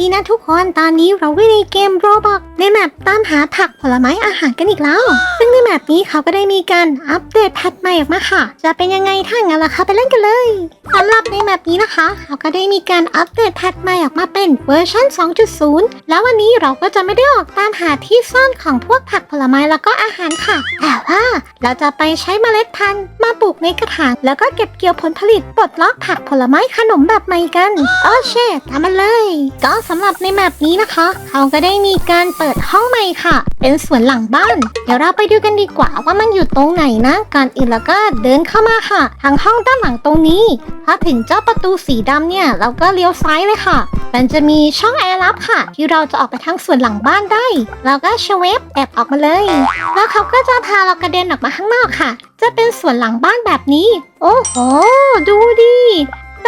ดีนะทุกคน ตอนนี้เราวิ่ในเกมโรบอกในแมปตามหาผักผลไม้อาหารกันอีกแล้ว ซึ่งในแมปนี้เขาก็ได้มีการอัปเดตแพทใหม่ออกมาค่ะ จะเป็นยังไงถ้างั้นล่ะคะไปเล่นกันเลยสำหรับในแมปนี้นะคะเขาก็ได้มีการอัปเดตแพทใหม่ออกมาเป็นเวอร์ชัน2.0 แล้ววันนี้เราก็จะไม่ได้ออกตามหาที่ซ่อนของพวกผักผลไม้แล้วก็อาหารค่ะ แต่ว่าเราจะไปใช้เมล็ดพันธุ์มาปลูกในกระถางแล้วก็เก็บเกี่ยวผลผลิตปลดล็อกผักผลไม้ขนมแบบใหม่กัน โอเชตามมาเลยก็สำหรับในแมปนี้นะคะ เขาก็ได้มีการเปิดห้องใหม่ค่ะ เป็นสวนหลังบ้าน เดี๋ยวเราไปดูกันดีกว่าว่ามันอยู่ตรงไหนนะก่อนอื่นแล้วก็เดินเข้ามาค่ะ ทางห้องด้านหลังตรงนี้พอถึงเจ้าประตูสีดำเนี่ย เราก็เลี้ยวซ้ายเลยค่ะ มันจะมีช่องแอร์ลับค่ะ ที่เราจะออกไปทางส่วนหลังบ้านได้ เราก็เชเวฟแอบออกมาเลย แล้วเขาก็จะพาเรากระเด็นออกมาข้างนอกค่ะ จะเป็นส่วนหลังบ้านแบบนี้ โอ้โห ดูดิ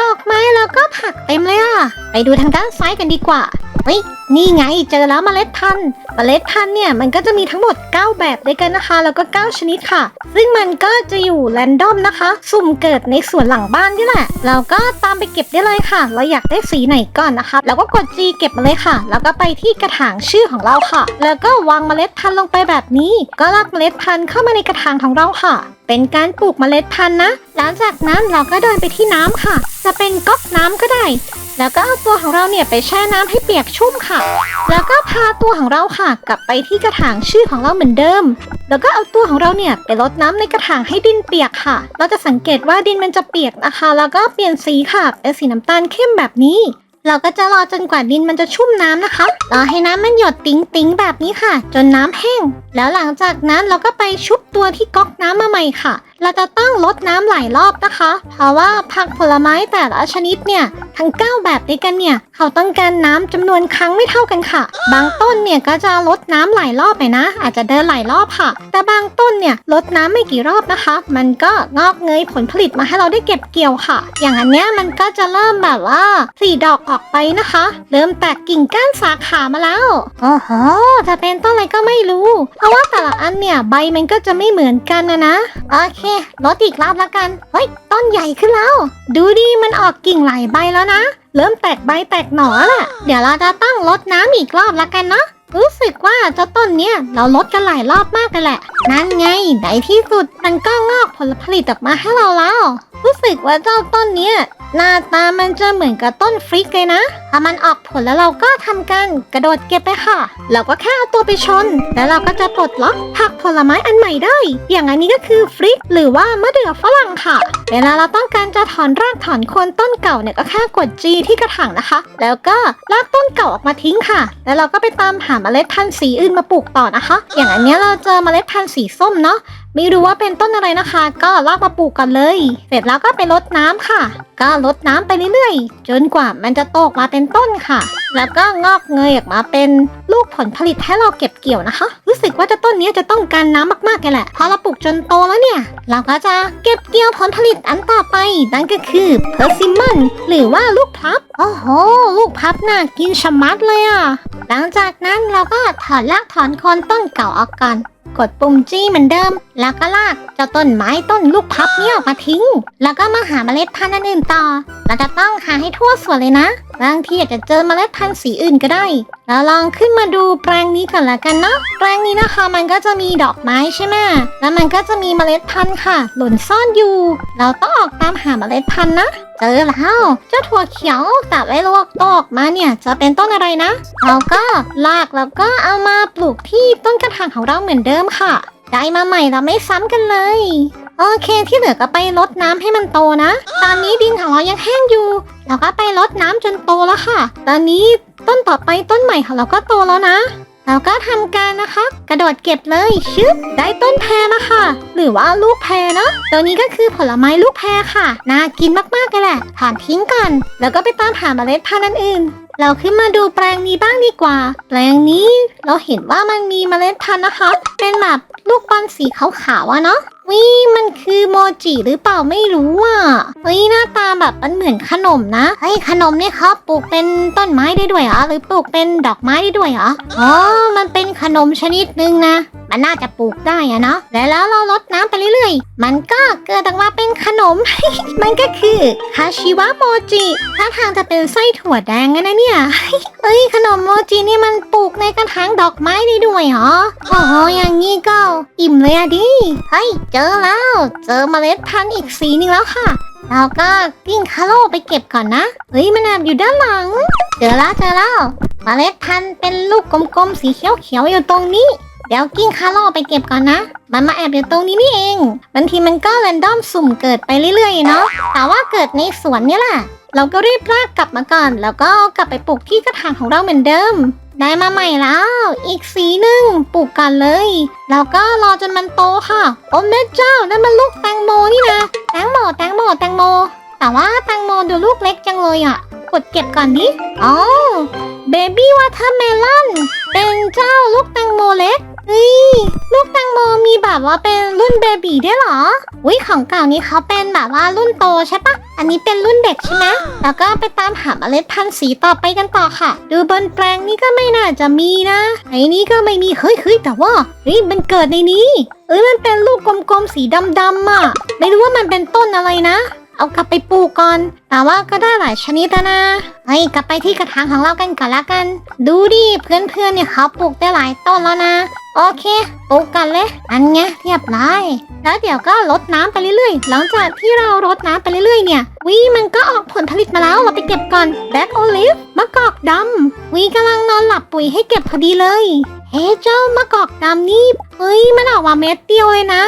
ดอกไม้แล้วก็ผักเต็มเลยอะ ไปดูทางด้านซ้ายกันดีกว่า เฮ้ยนี่ไงเจอแล้วเมล็ดพันธุ์เมล็ดพันธุ์เนี่ยมันก็จะมีทั้งหมด 9 แบบด้วยกันนะคะ แล้วก็ 9 ชนิดค่ะ ซึ่งมันก็จะอยู่แรนดอมนะคะ สุ่มเกิดในสวนหลังบ้านนี่แหละ เราก็ตามไปเก็บได้เลยค่ะ เราอยากได้สีไหนก่อนนะคะแล้วก็กด G เก็บมาเลยค่ะ แล้วก็ไปที่กระถางชื่อของเราค่ะ แล้วก็วางเมล็ดพันธุ์ลงไปแบบนี้ ก็ลากเมล็ดพันธุ์เข้ามาในกระถางของเราค่ะ เป็นการปลูกเมล็ดพันธุ์นะ หลังจากนั้นเราก็เดินไปที่น้ำค่ะ จะเป็นก๊อกน้ำก็ได้ แล้วก็เอาตัวของเราเนี่ยไปแช่น้ำให้เปียกชุ่มค่ะ แล้วก็พาตัวของเราค่ะ กลับไปที่กระถางชื่อของเราเหมือนเดิม แล้วก็เอาตัวของเราเนี่ยไปรดน้ำในกระถางให้ดินเปียกค่ะ เราจะสังเกตว่าดินมันจะเปียกนะคะ แล้วก็เปลี่ยนสีค่ะเป็นสีน้ำตาลเข้มแบบนี้ เราก็จะรอจนกว่าดินมันจะชุ่มน้ำนะคะรอให้น้ำมันหยดติ๊งติ๊งแบบนี้ค่ะ จนน้ำแห้ง แล้วหลังจากนั้นเราก็ไปชุบตัวที่ก๊อกน้ำมาใหม่ค่ะ เราจะต้องลดน้ำหลายรอบนะคะ เพราะว่าผักผลไม้แต่ละชนิดเนี่ย ทั้ง 9 แบบด้วยกันเนี่ย เขาต้องการน้ำจำนวนครั้งไม่เท่ากันค่ะ บางต้นเนี่ยก็จะลดน้ำหลายรอบไปนะ อาจจะเดินหลายรอบค่ะ แต่บางต้นเนี่ยลดน้ำไม่กี่รอบนะคะ มันก็งอกเงยผลผลิตมาให้เราได้เก็บเกี่ยวค่ะ อย่างอันเนี้ยมันก็จะเริ่มแบบว่าสีดอกออกไปนะคะ เริ่มแตกกิ่งก้านสาขามาแล้วโอ้โหจะเป็นต้นอะไรก็ไม่รู้ เพราะว่าแต่ละอันเนี่ยใบมันก็จะไม่เหมือนกันนะนะ โอเคลดอีกรอบละกัน เฮ้ย ต้นใหญ่ขึ้นแล้ว ดูดิ มันออกกิ่งหลายใบแล้วนะ เริ่มแตกใบแตกหน่อแล้วแหละ เดี๋ยวเราจะต้องลดน้ำอีกรอบละกันเนาะ รู้สึกว่าเจ้าต้นเนี้ยเราลดกันหลายรอบมากกันแหละ นั่นไงในที่สุดมันก็งอกผลผลิตออกมาให้เราแล้ว รู้สึกว่าเจ้าต้นเนี้ยหน้าตามันจะเหมือนกับต้นฟริกเลยนะ พอมันออกผลแล้วเราก็ทำการกระโดดเก็บไปค่ะ เราก็แค่เอาตัวไปชน แล้วเราก็จะปลดล็อกผักผลไม้อันใหม่ได้ อย่างอันนี้ก็คือฟริกหรือว่ามะเดื่อฝรั่งค่ะ เวลาเราต้องการจะถอนรากถอนโคนต้นเก่าเนี่ยก็แค่กด G ที่กระถางนะคะ แล้วก็ลากต้นเก่าออกมาทิ้งค่ะ แล้วเราก็ไปตามหาเมล็ดพันธุ์สีอื่นมาปลูกต่อนะคะ อย่างอันเนี้ยเราเจอเมล็ดพันธุ์สีส้มเนาะ ไม่รู้ว่าเป็นต้นอะไรนะคะ ก็ลากมาปลูกกันเลย เสร็จแล้วก็ไปรดน้ำค่ะ ก็รดน้ำไปเรื่อยๆ จนกว่ามันจะโตออกมาเป็นต้นค่ะ แล้วก็งอกเงยออกมาเป็นลูกผลผลิตให้เราเก็บเกี่ยวนะคะ รู้สึกว่าจะต้นนี้จะต้องการน้ำมากๆเลยแหละพอเราปลูกจนโตแล้วเนี่ย เราก็จะเก็บเกี่ยวผลผลิตอันต่อไปนั่นก็คือเพอร์ซิมอนหรือว่าลูกพลับโอ้โห ลูกพลับน่ากินชะมัดเลยอะหลังจากนั้นเราก็ถอนรากถอนโคนต้นเก่าออกก่อน กดปุ่มจี้เหมือนเดิม แล้วก็ลากเจ้าต้นไม้ต้นลูกพับเนี่ยออกมาทิ้ง แล้วก็มาหาเมล็ดพันธุ์อันอื่นต่อ เราจะต้องหาให้ทั่วสวนเลยนะ บางทีอาจจะเจอเมล็ดพันธุ์สีอื่นก็ได้เราลองขึ้นมาดูแปลงนี้ก่อนละกันเนาะแปลงนี้นะคะมันก็จะมีดอกไม้ใช่ไหมแล้วมันก็จะมีเมล็ดพันธุ์ค่ะ หล่นซ่อนอยู่ เราต้องออกตามหาเมล็ดพันธุ์นะเจอแล้วเจ้าถั่วเขียวแต่ไว้ลวกตอกมาเนี่ยจะเป็นต้นอะไรนะเราก็ลากแล้วก็เอามาปลูกที่ต้นกระถางของเราเหมือนเดิมค่ะ ได้มาใหม่เราไม่ซ้ำกันเลย โอเคที่เหลือก็ไปรดน้ำให้มันโตนะ ตอนนี้ดินของเรายังแห้งอยู่ เราก็ไปรดน้ำจนโตแล้วค่ะ ตอนนี้ต้นต่อไปต้นใหม่ของเราก็โตแล้วนะ เราก็ทำการนะคะ กระโดดเก็บเลยชึบได้ต้นแพรมาค่ะ หรือว่าลูกแพรเนาะตัวนี้ก็คือผลไม้ลูกแพรค่ะ น่ากินมากๆเลยแหละถอนทิ้งก่อน แล้วก็ไปตามหาเมล็ดพันธุ์อันอื่นเราขึ้นมาดูแปลงนี้บ้างดีกว่า แปลงนี้เราเห็นว่ามันมีเมล็ดพันธุ์นะคะ เป็นแบบลูกบอลสีขาวๆอะเนาะวิมันคือโมจิหรือเปล่าไม่รู้อะเฮ้ยหน้าตาแบบมันเหมือนขนมนะเฮ้ยขนมเนี่ยเขาปลูกเป็นต้นไม้ได้ด้วยเหรอหรือปลูกเป็นดอกไม้ได้ด้วยเหรออ๋อมันเป็นขนมชนิดหนึ่งนะมันน่าจะปลูกได้อะเนาะและแล้วเราลดน้ำไปเรื่อยๆ มันก็เกิดออกมาเป็นขนม มันก็คือคาชิวะโมจิถ้าทางจะเป็นไส้ถั่วแดงนะเนี่ยเอ้ยขนมโมจินี่มันปลูกในกระถางดอกไม้ได้ด้วยเหรอโอ้โหอย่างงี้ก็อิ่มเลยอะดิเฮ้ยเจอแล้ว เจอเมล็ดพันธุ์อีกสีนึงแล้วค่ะเราก็กิ้งคาโลไปเก็บก่อนนะเฮ้ยมันแอบอยู่ด้านหลัง เจอแล้วเจอแล้วเมล็ดพันธุ์เป็นลูกกลมๆสีเขียวๆอยู่ตรงนี้ เดี๋ยวกิ้งคาโลไปเก็บก่อนนะ มันมาแอบอยู่ตรงนี้นี่เองบางทีมันก็แรนดอมสุ่มเกิดไปเรื่อยๆเนาะแต่ว่าเกิดในสวนนี่แหละเราก็รีบลากกลับมาก่อน แล้วก็กลับไปปลูกที่กระถางของเราเหมือนเดิม ได้มาใหม่แล้ว อีกสีหนึ่งปลูกกันเลย แล้วก็รอจนมันโตค่ะโอ้แม่เจ้านั่นมันลูกแตงโมนี่นะแตงโมแตงโมแตงโม แต่ว่าแตงโมดูลูกเล็กจังเลยอะกดเก็บก่อนดิอ๋อเบบี้วอเทอร์เมลอนเป็นเจ้าลูกแตงโมเล็ก เฮ้ยลูกแตงโมมีแบบว่าเป็นรุ่นเบบีได้วยเหรอ อุ้ยของเก่านี้เขาเป็นแบบว่ารุ่นโตใช่ปะ อันนี้เป็นรุ่นเด็กใช่ไหมแล้วก็ไปตามหาเมล็ดพันธุ์สีต่อไปกันต่อค่ะ ดูบนแปลงนี่ก็ไม่น่าจะมีนะ ไอ้นี่ก็ไม่มี เฮ้ยเฮ้ยแต่ว่าเฮ้ยมันเกิดในนี้ เอ้ยมันเป็นลูกกลมๆสีดำๆอะ ไม่รู้ว่ามันเป็นต้นอะไรนะ เอากลับไปปลูกก่อน แต่ว่าก็ได้หลายชนิดแล้วนะเฮ้ยกลับไปที่กระถางของเรากันก่อนละกัน ดูดิเพื่อนๆเนี่ยเขาปลูกได้หลายต้นแล้วนะ โอเคปลูกกันเลยอันไงเรียบร้อยแล้วเดี๋ยวก็ลดน้ำไปเรื่อยๆ หลังจากที่เรารดน้ำไปเรื่อยๆ เนี่ยวิมันก็ออกผลผลิตมาแล้วเราไปเก็บก่อนแบล็คโอลิฟมะกอกดำวิกำลังนอนหลับปุ๋ยให้เก็บพอดีเลยเฮ้เจ้ามะกอกดำนี่เฮ้ยมันออกมาเม็ดเดียวเลยนะ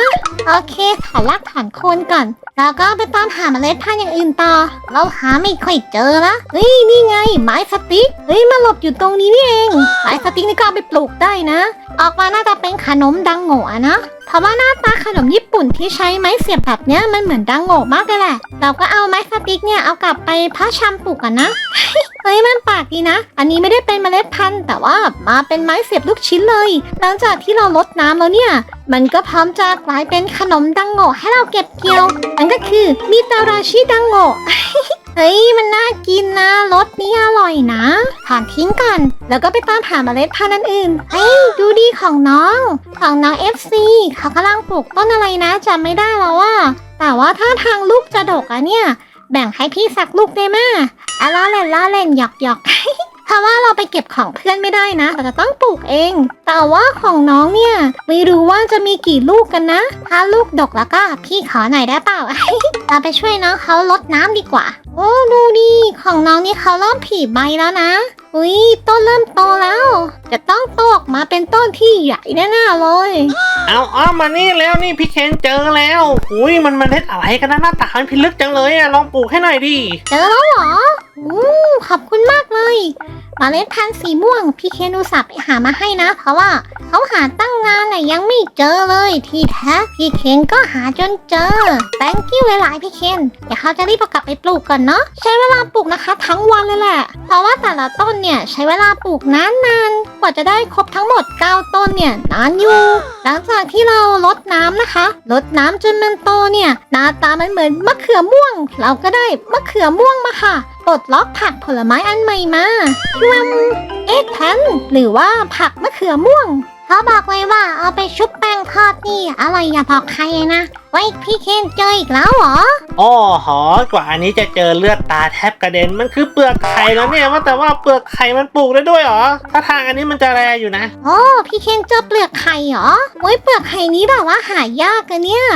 โอเคถอนรากถอนโคนก่อน แล้วก็ไปตามหาเมล็ดพันธุ์อย่างอื่นต่อเราหาไม่ค่อยเจอละเฮ้ยนี่ไงไม้สติ๊กเฮ้ยมาหลบอยู่ตรงนี้นี่เองไม้สติ๊กนี่ก็เอาไปปลูกได้นะ ออกมาน่าจะเป็นขนมดังโง่นะเพราะว่าหน้าตาขนมญี่ปุ่นที่ใช้ไม้เสียบแบบเนี้ยมันเหมือนดังโง่มากเลยแหละ เราก็เอาไม้สติ๊กเนี่ยเอากลับไปพาะชำปลูกกันนะเฮ้ยมันปากดีนะ อันนี้ไม่ได้เป็นเมล็ดพันธุ์ แต่ว่ามาเป็นไม้เสียบลูกชิ้นเลย หลังจากที่เราลดน้ำแล้วเนี่ย มันก็พร้อมจะกลายเป็นขนมดังโง่ให้เราเก็บเกี่ยวนั่นก็คือมิตาราชิดังโง่ เฮ้ยมันน่ากินนะรสนี้อร่อยนะ ถอนทิ้งก่อน แล้วก็ไปตามหาเมล็ดพันธุ์อันอื่นเฮ้ยดูดีของน้อง ของน้อง FC เขากำลังปลูกต้นอะไรนะจำไม่ได้แล้วว่า แต่ว่าถ้าทางลูกจะดกอะเนี่ย แบ่งให้พี่สักลูกได้ไหมอะล้อเล่นล้อเล่นหยอกหยอกเพราะว่าเราไปเก็บของเพื่อนไม่ได้นะเราจะต้องปลูกเอง แต่ว่าของน้องเนี่ย ไม่รู้ว่าจะมีกี่ลูกกันนะ ถ้าลูกดกแล้วก็พี่ขอหน่อยได้เปล่า เราไปช่วยน้องเขาลดน้ำดีกว่า โอ้ดูดิของน้องนี่เขาเริ่มผีใบแล้วนะ อุ้ยต้นเริ่มโตแล้ว จะต้องโตออกมาเป็นต้นที่ใหญ่แน่ๆเลย เอาอ้อมมานี่แล้วนี่พี่เคนเจอแล้วอุ้ยมันมันเล็ดอะไรกันนะหน้าตามันพิลึกจังเลยอะลองปลูกให้หน่อยดิเจอแล้วเหรออู้ขอบคุณมากเลยเมล็ดพันธุ์สีม่วงพี่เคนอุตส่าห์ไปหามาให้นะ เพราะว่าเขาหาตั้งนานน่ะยังไม่เจอเลย ที่แท้พี่เคนก็หาจนเจอ thank you หลายๆพี่เคนเดี๋ยวเขาจะรีบเอากลับไปปลูกก่อนเนาะใช้เวลาปลูกนะคะ ทั้งวันเลยแหละ เพราะว่าแต่ละต้นเนี่ยใช้เวลาปลูกนานๆ กว่าจะได้ครบทั้งหมด 9 ต้นเนี่ยนานอยู่ หลังจากที่เราลดน้ำนะคะลดน้ำจนมันโตเนี่ยหน้าตามันเหมือนมะเขือม่วง เราก็ได้มะเขือม่วงมาค่ะปลดล็อกผักผลไม้อันใหม่มาพิมเอ็กแพนหรือว่าผักมะเขือม่วง เขาบอกเลยว่าเอาไปชุบแป้ง ทอดนี่อร่อยอย่าบอกใครนะไว้พี่เคนเจออีกแล้วเหรออ๋อหอกว่าอันนี้จะเจอเลือดตาแทบกระเด็นมันคือเปลือกไข่แล้วเนี่ยว่าแต่ว่าเปลือกไข่มันปลูกได้ด้วยเหรอถ้าทางอันนี้มันจะแรอยู่นะโอ้พี่เคนเจอเปลือกไข่เหรอโอ้ยเปลือกไข่นี้แบบว่าหายากกันเนี่ย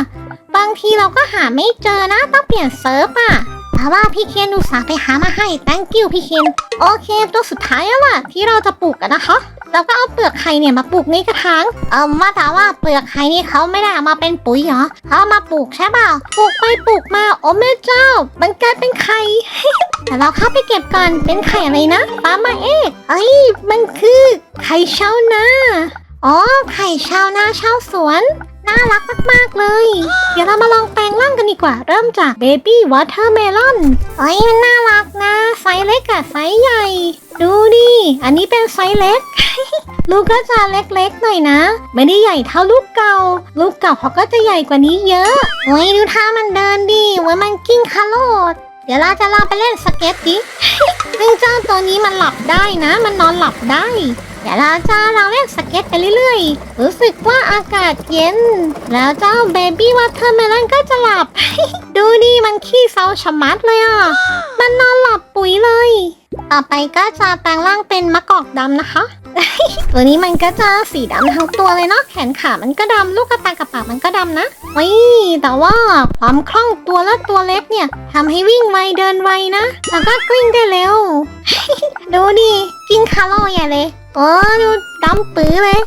บางทีเราก็หาไม่เจอนะต้องเปลี่ยนเซิร์ฟอะแต่ว่าพี่เคนอุตส่าห์ไปหามาให้ thank you พี่เคนโอเคตัวสุดท้ายแล้วล่ะที่เราจะปลูกกันนะคะ เราก็เอาเปลือกไข่เนี่ยมาปลูกในกระถางเออว่าแต่ว่าเปลือกไข่นี่เขาไม่ได้เอามาเป็นปุ๋ยเหรอเขาเอามาปลูกใช่เปล่าปลูกไปปลูกมาโอ้แม่เจ้า มันกลายเป็นไข่ แต่เราเข้าไปเก็บก่อนเป็นไข่อะไรนะปลามาเอกเอ้ยมันคือไข่ชาวนาอ๋อไข่ชาวนาชาวสวน น่ารักมาก ๆ เลย เดี๋ยวเรามาลองแปลงร่างกันดีกว่า เริ่มจาก Baby Watermelon เอ้ยมันน่ารักนะ ไซส์เล็กกับไซส์ใหญ่ ดูดิ อันนี้เป็นไซส์เล็ก ลูกก็จะเล็กๆหน่อยนะ ไม่ได้ใหญ่เท่าลูกเก่า ลูกเก่าเขาก็จะใหญ่กว่านี้เยอะโอ้ยดูท่ามันเดินดิว่ามันกิ้งคาโลด เดี๋ยวเราจะลองไปเล่นสเก็ตดิซึ่งเจ้าตัวนี้มันหลับได้นะ มันนอนหลับได้ เดี๋ยวเราจะลองเล่นสเก็ตไปเรื่อยๆ รู้สึกว่าอากาศเย็น แล้วเจ้าเบบี้ว t เทอร์เมลอนก็จะหลับ ดูดิมันขี้เซาชะมัดเลยอะ มันนอนหลับปุ๋ยเลย ต่อไปก็จะแปลงร่างเป็นมะกอกดำนะคะ ตัวนี้มันก็จะสีดำทั้งตัวเลยเนาะแขนขามันก็ดำลูกกระตากระปากมันก็ดำนะวิแต่ว่าความคล่องตัวและตัวเล็กเนี่ยทำให้วิ่งไวเดินไวนะแล้วก็กลิ้งได้เร็ว ดูดิกินคาร์โลใหญ่เลยโอ้ดูดำปื้อเลย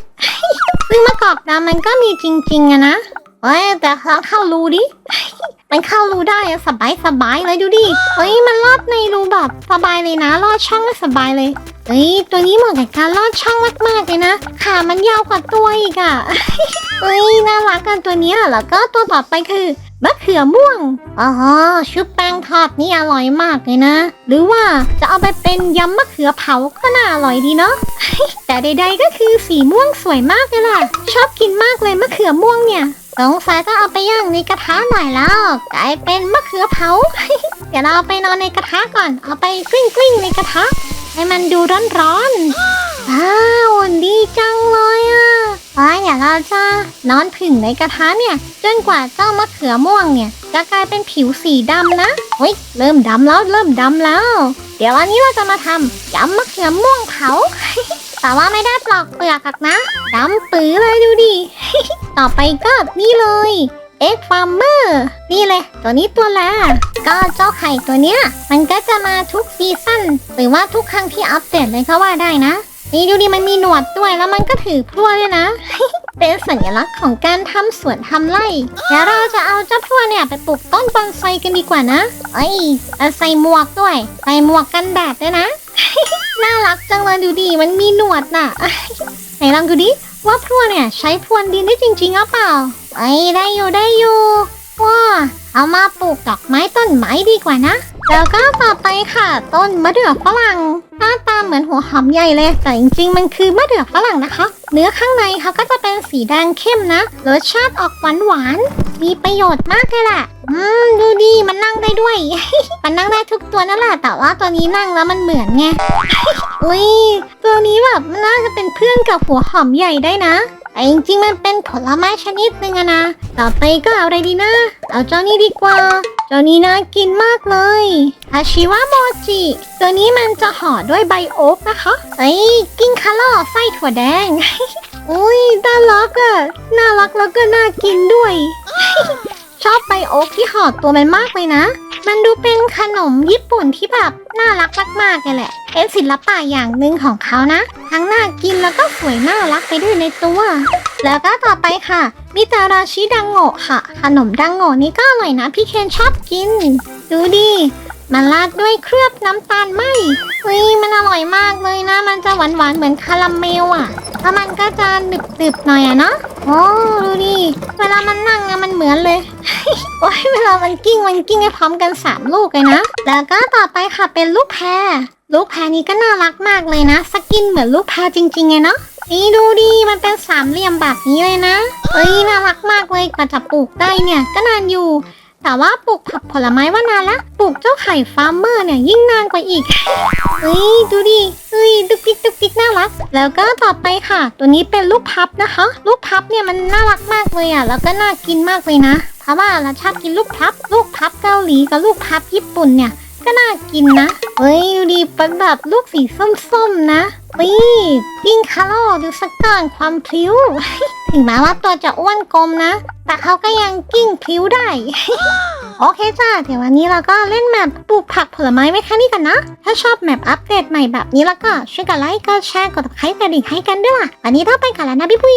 ซึ่งมะกอกดำมันก็มีจริงๆอะนะเอ้ยแต่ลองเข้ารูดิ มันเข้ารูได้อะสบายสบายเลยดูดิเฮ้ยมันลอดในรูแบบสบายเลยนะลอดช่องได้สบายเลยเฮ้ยตัวนี้เหมาะกับการลอดช่องมากๆเลยนะขามันยาวกว่าตัวอีกอะเฮ้ยน่ารักกันตัวนี้แล้วก็ตัวต่อไปคือมะเขือม่วงอ๋อชุบแป้งทอดนี่อร่อยมากเลยนะ หรือว่าจะเอาไปเป็นยำมะเขือเผาก็น่าอร่อยดีเนาะ แต่ใดๆก็คือสีม่วงสวยมากเลยล่ะ ชอบกินมากเลยมะเขือม่วงเนี่ย สงสัยต้องเอาไปย่างในกระทะหน่อยแล้วกลายเป็นมะเขือเผา เดี๋ยวเราเอาไปนอนในกระทะก่อน เอาไปกลิ้งกลิ้งในกระทะ ให้มันดูร้อนๆว้าวดีจังเลยอะว้ายเดี๋ยวเราจะนอนผึ่งในกระทะเนี่ย จนกว่าเจ้ามะเขือม่วงเนี่ย จะกลายเป็นผิวสีดำนะเฮ้ยเริ่มดำแล้วเริ่มดำแล้ว เดี๋ยววันนี้เราจะมาทำยำมะเขือม่วงเผาแต่ว่าไม่ได้ปลอกเปลือกหรอกนะดำปื้อเลยดูดิ ต่อไปก็นี่เลยเอ็กฟาร์เมอร์นี่เลย ตัวนี้ตัวแรกก็เจ้าไข่ตัวเนี้ย มันก็จะมาทุกซีซั่นหรือว่าทุกครั้งที่อัปเดตเลยก็ว่าได้นะ นี่ดูดิมันมีหนวดด้วยแล้วมันก็ถือพลั่วด้วยนะ เป็นสัญลักษณ์ของการทำสวนทำไร่แล้วเราจะเอาเจ้าพลั่วเนี่ยไปปลูกต้นบอนไซกันดีกว่านะเอ้ยใส่หมวกด้วย ใส่หมวกกันแดดด้วยนะ น่ารักจังเลยดูดิมันมีหนวดน่ะไหนลองดูดิ ว่าพรวนเนี่ยใช้พรวนดินได้จริงๆหรือเปล่าไอ้ได้อยู่ได้อยู่ว้า เอามาปลูกดอกไม้ต้นไม้ดีกว่านะ แล้วก็ต่อไปค่ะ ต้นมะเดื่อฝรั่งหน้าตาเหมือนหัวหอมใหญ่เลย แต่จริงๆ มันคือมะเดื่อฝรั่งนะคะ เนื้อข้างในเขาก็จะเป็นสีแดงเข้มนะ รสชาติออกหวานหวาน มีประโยชน์มากเลยแหละ อืม ดูดีมันนั่งได้ด้วย มันนั่งได้ทุกตัวนั่นแหละ แต่ว่าตัวนี้นั่งแล้วมันเหมือนไง อุ้ย ตัวนี้แบบน่าจะเป็นเพื่อนกับหัวหอมใหญ่ได้นะ แต่จริงๆมันเป็นผลไม้ชนิดหนึ่งอะนะ ต่อไปก็เอาอะไรดีนะ เอาเจ้านี้ดีกว่า เจ้านี้น่ากินมากเลยอาชิวะโมจิ ตัวนี้มันจะห่อด้วยใบโอ๊กนะคะเอ้กิ้งคาร์ลอไส้ถั่วแดง อุ้ยน่ารักอะน่ารักแล้วก็น่ากินด้วย ชอบใบโอ๊กที่ห่อตัวมันมากเลยนะ มันดูเป็นขนมญี่ปุ่นที่แบบน่ารักมากๆเลยแหละ เป็นศิลปะอย่างหนึ่งของเขานะ ทั้งน่ากินแล้วก็สวยน่ารักไปด้วยในตัว แล้วก็ต่อไปค่ะมิตาราชิดังโงะค่ะ ขนมดังโงะนี่ก็อร่อยนะพี่เคนชอบกิน ดูดิมันราดด้วยเคลือบน้ำตาลไหมเฮ้ยมันอร่อยมากเลยนะ มันจะหวานๆเหมือนคาราเมลอะแล้วมันก็จะหนึบๆหน่อยอะเนาะ โอ้ดูดิเวลามันนั่งอะมันเหมือนเลย โอ้ยเวลามันกิ้งมันกิ้งให้พร้อมกันสามลูกเลยนะ แล้วก็ต่อไปค่ะเป็นลูกแพรลูกแพรนี้ก็น่ารักมากเลยนะ สกินเหมือนลูกแพรจริงๆไงเนาะนี่ดูดิมันเป็นสามเหลี่ยมแบบนี้เลยนะ เอ้ยน่ารักมากเลยกว่าจะปลูกได้เนี่ยก็นานอยู่ แต่ว่าปลูกผักผลไม้ว่านานละปลูกเจ้าไข่ฟาร์มเมอร์เนี่ยยิ่งนานกว่าอีกเฮ้ยดูดิเฮ้ยดุกดิกดุกดิกน่ารัก แล้วก็ต่อไปค่ะ ตัวนี้เป็นลูกพับนะคะ ลูกพับเนี่ยมันน่ารักมากเลยอะ แล้วก็น่ากินมากเลยนะ เพราะว่าเราชอบกินลูกพับ ลูกพับเกาหลีกับลูกพับญี่ปุ่นเนี่ย ก็น่ากินนะ เฮ้ยดูดิเป็นแบบลูกสีส้มๆนะเฮ้ยกิ้งคาร์โลดูสักก่อนความพลิ้ว ถึงแม้ว่าตัวจะอ้วนกลมนะ แต่เขาก็ยังกิ้งพลิ้วได้ โอเคจ้าเดี๋ยววันนี้เราก็เล่นแมปปลูกผักผลไม้ไว้แค่นี้กันนะ ถ้าชอบแมปอัปเดตใหม่แบบนี้แล้วก็ช่วยกดไลค์กดแชร์กดติดตามกระดิ่งให้กันด้วยล่ะ วันนี้ต้องไปก่อนแล้วนะพี่ปุ้ย